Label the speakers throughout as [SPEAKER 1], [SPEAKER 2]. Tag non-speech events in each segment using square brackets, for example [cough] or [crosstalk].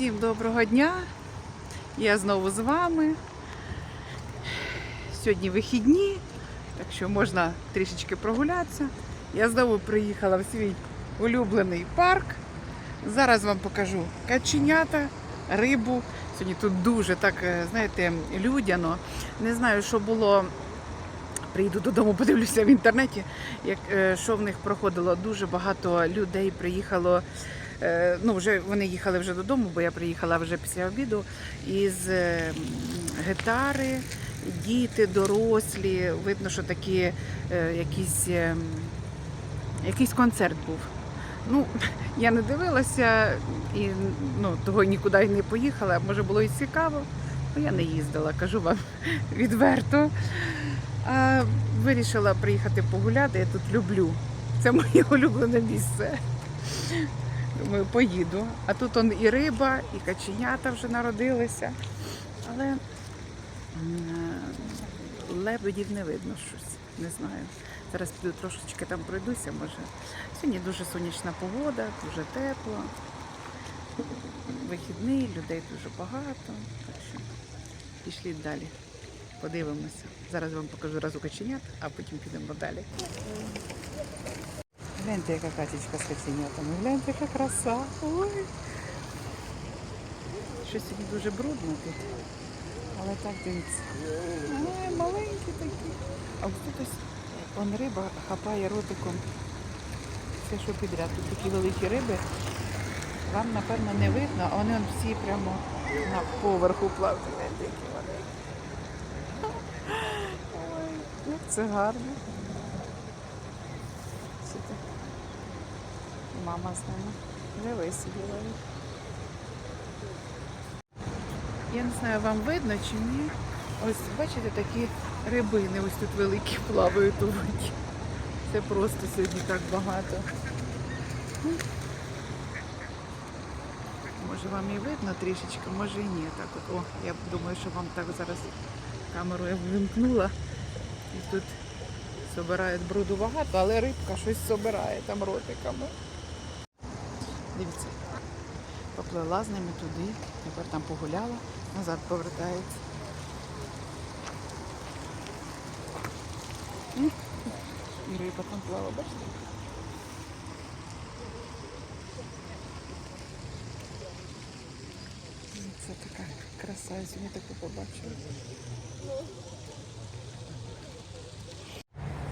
[SPEAKER 1] Всім доброго дня. Я знову з вами. Сьогодні вихідні, так що можна трішечки прогулятися. Я знову приїхала в свій улюблений парк. Зараз вам покажу каченята, рибу. Сьогодні тут дуже так, е, знаєте, людяно. Не знаю, що було. Приїду додому, подивлюся в інтернеті, як е, що в них проходило. Дуже багато людей приїхало. Е, Ну, вже вони їхали вже додому, бо я приїхала вже після обіду. Із е, м, гітари, діти, дорослі. Видно, що такі е, якісь, якийсь концерт був. Ну, [laughs] я не дивилася і ну, того нікуди не поїхала. Може було і цікаво, але я не їздила, кажу вам [laughs] відверто. А вирішила приїхати погуляти, я тут люблю. Це моє [laughs] улюблене місце. Думаю, поїду. А тут он і риба, і каченята вже народилися. Але е, лебедів не видно щось. Не знаю. Зараз піду трошечки там пройдуся, може. Сьогодні дуже сонячна погода, дуже тепло. Вихідний, людей дуже багато. Так що пішли далі. Подивимося. Зараз вам покажу разу каченят, а потім підемо далі. Гляньте, яка качечка з каченятами. Гляньте, яка краса. Ой. Щось сьогодні дуже брудно тут. Але так дивіться. Ой, маленькі такі. А ось тут ось он риба хапає ротиком. Все, що підряд. Тут такі великі риби. Вам, напевно, не видно, а вони всі прямо на поверху плавають. Гляньте, які вони. Ой, як це гарно. Сюди. Мама з ними. Живи собі ловить. Я не знаю, вам видно чи ні. Ось бачите, такі рибини ось тут великі плавають у воді. Це просто сьогодні так багато. Може вам і видно трішечки, може і ні. Так от, о, я думаю, що вам так зараз камеру я вимкнула. І тут собирають бруду багато, але рибка щось собирає там ротиками. Дивіться, поплила з ними туди, тепер там погуляла, назад повертається. І риба там плава, бачите? Це така краса, я сьогодні таку побачила.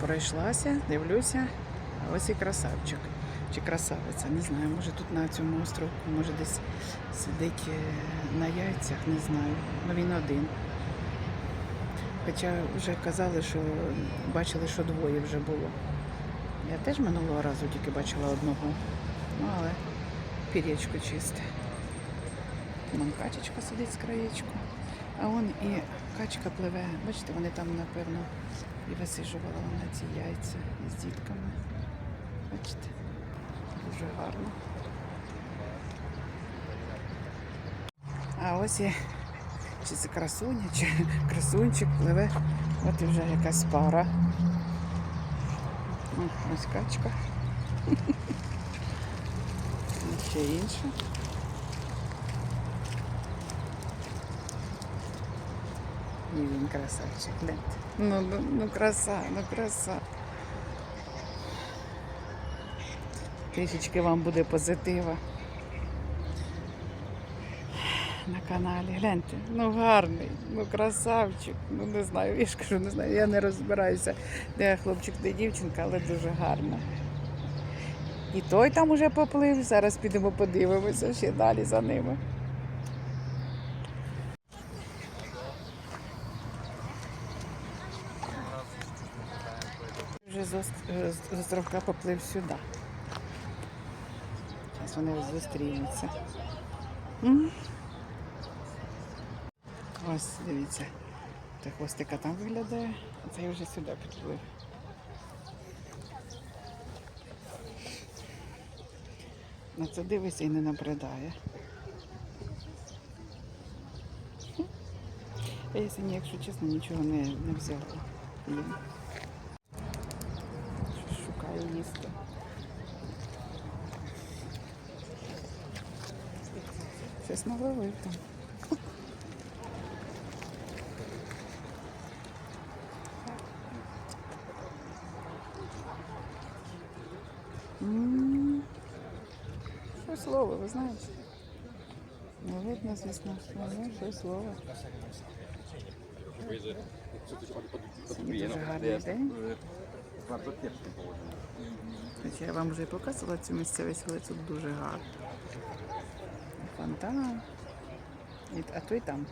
[SPEAKER 1] Пройшлася, дивлюся, ось і красавчик. Чи красавиця, не знаю. Може тут на цьому островку, може десь сидить е, на яйцях, не знаю. Ну він один. Хоча вже казали, що бачили, що двоє вже було. Я теж минулого разу тільки бачила одного. Ну, але пір'ячко чисте. Вон качечка сидить з краєчку. А он і качка пливе. Бачите, вони там, напевно, і висижувала на ці яйця з дітками. Бачите? Дуже гарно. А ось і чи це красуня, чи [laughs] красунчик пливе. От і вже якась пара. Ось качка. [laughs] І Ще інша. І він красавчик, гляньте. Ну, ну, ну краса, ну краса. Трішечки вам буде позитива на каналі. Гляньте, ну гарний, ну красавчик. Ну не знаю, я ж кажу, не знаю, я не розбираюся, де хлопчик, де дівчинка, але дуже гарно. І той там уже поплив, зараз підемо подивимося ще далі за ними. Вже з островка поплив сюди. Вони зустрінуться. Ось, дивіться. Та хвостика там виглядає, а цей вже сюди підплив. На це дивиться і не набридає. Я якщо чесно, нічого не, не взяла. їм. Щось Шукаю їсти. Це Щось наловив там. Щось ловить, ви знаєте? Не видно, звісно, але щось ловить. Сьогодні дуже гарний день. Хоча я вам вже і показувала цю місцевість, але тут дуже гарно. І, а той там.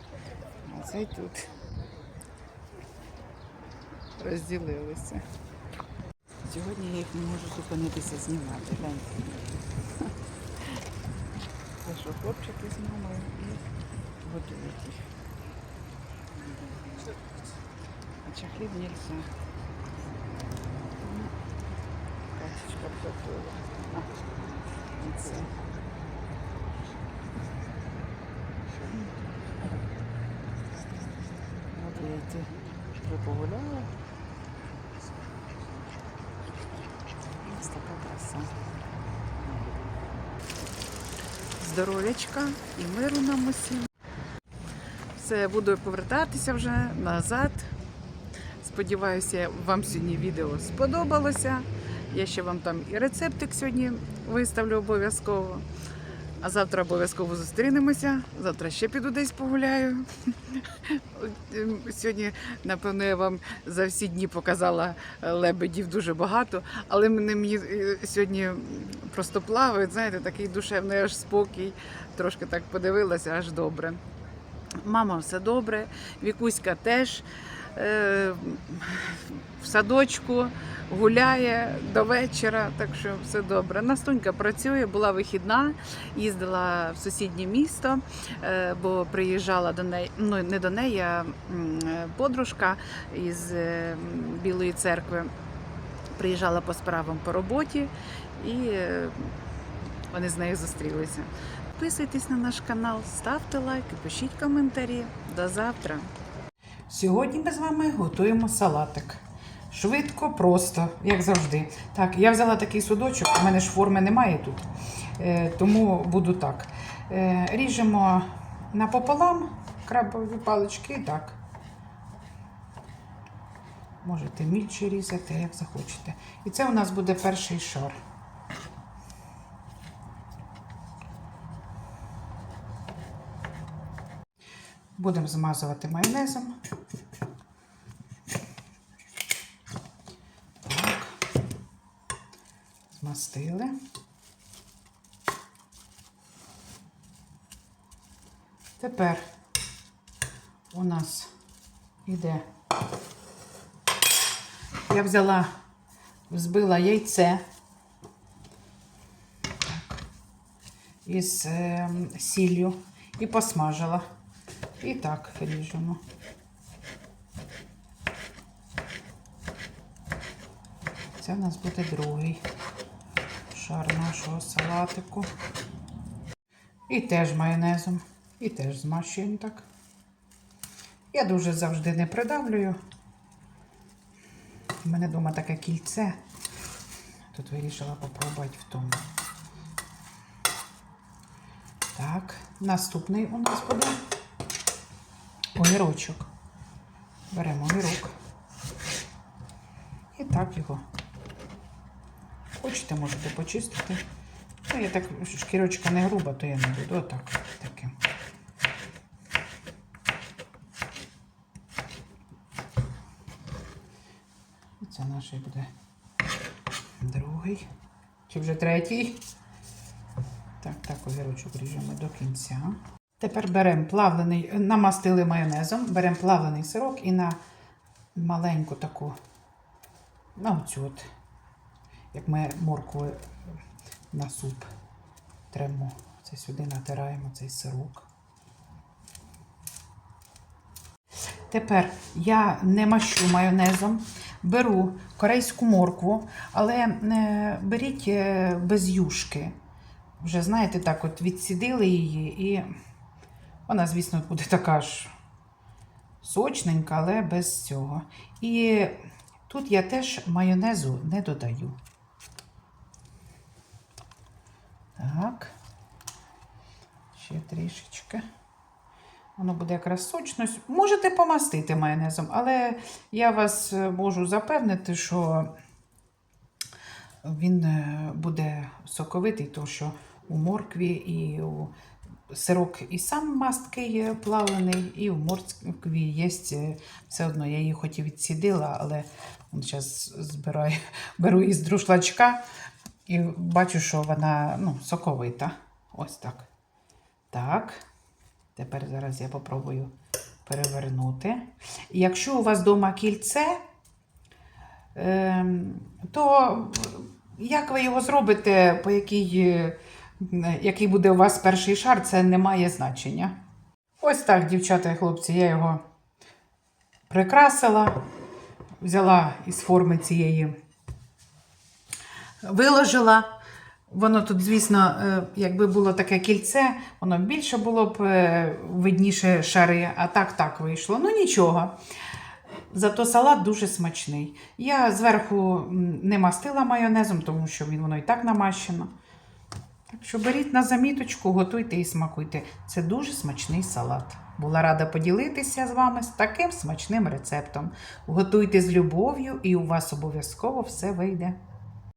[SPEAKER 1] А цей тут. Розділилися. Сьогодні я їх не можу зупинитися знімати. Гляньте. Зайшов хлопчики з мамою і готують їх. А чахлів нельзя. Качечка готова. А, це. Я йти вже погуляла. Ось така краса. Здоров'ячка і миру нам усім. Все, буду повертатися вже назад. Сподіваюся, вам сьогодні відео сподобалося. Я ще вам там і рецептик сьогодні виставлю обов'язково. А завтра обов'язково зустрінемося. Завтра ще піду десь погуляю. Ем, Сьогодні, напевно, я вам за всі дні показала е, лебедів дуже багато, але мені е, сьогодні просто плавають, знаєте, такий душевний аж спокій. Трошки так подивилася, аж добре. Мама все добре, Вікуська теж в садочку гуляє до вечора, так що все добре. Настунька працює, була вихідна, їздила в сусіднє місто, е, бо приїжджала до неї, ну не до неї, а е, подружка із е, Білої церкви. Приїжджала по справам по роботі і е, вони з нею зустрілися. Підписуйтесь на наш канал, ставте лайки, пишіть коментарі. До завтра. Сьогодні ми з вами готуємо салатик. Швидко, просто, як завжди. Так, я взяла такий судочок, у мене ж форми немає тут, е, тому буду так. Е, ріжемо напополам крабові палички і так. Можете мільче різати, як захочете. І це у нас буде перший шар. Будемо змазувати майонезом. Так. Змастили. Тепер у нас іде. Я взяла, взбила яйце із е, сіллю і посмажила. І так ріжемо. Це у нас буде другий шар нашого салатику. І теж майонезом. І теж змащуємо так. Я дуже завжди не придавлюю. У мене вдома таке кільце. Тут вирішила попробувати в тому. Так, наступний у нас буде огірочок. Беремо огірок. І так його. Хочете, можете почистити. Ну, я так, шкірочка не груба, то я не буду. Отак. Таким. Це наш буде другий. Чи вже третій? Так, так, огірочок ріжемо до кінця. Тепер беремо плавлений, намастили майонезом, беремо плавлений сирок і на маленьку таку, на оцю от, як ми моркву на суп тремо. Це сюди натираємо цей сирок. Тепер я не мащу майонезом, беру корейську моркву, але е, беріть е, без юшки. Вже, знаєте, так от відсідили її, і вона, звісно, буде така ж сочненька, але без цього. І тут я теж майонезу не додаю. Так. Ще трішечки. Воно буде якраз сочно. Можете помастити майонезом, але я вас е, можу запевнити, що він е, буде соковитий, тому що у моркві і у сирок і сам масткий е, плавлений, і у моркві є е, все одно. Я її хоч і відсідила, але зараз збираю, [laughs] беру із друшлачка і бачу, що вона ну, соковита. Ось так. Так. Тепер зараз я попробую перевернути. Якщо у вас вдома кільце, ем, то як ви його зробите, по якій, е, який буде у вас перший шар, це не має значення. Ось так, дівчата і хлопці, я його прикрасила, взяла із форми цієї, виложила. Воно тут, звісно, е, якби було таке кільце, воно більше було б е, видніше шари, а так так вийшло. Ну нічого. Зато салат дуже смачний. Я зверху не мастила майонезом, тому що він воно і так намащено. Так що беріть на заміточку, готуйте і смакуйте. Це дуже смачний салат. Була рада поділитися з вами з таким смачним рецептом. Готуйте з любов'ю, і у вас обов'язково все вийде.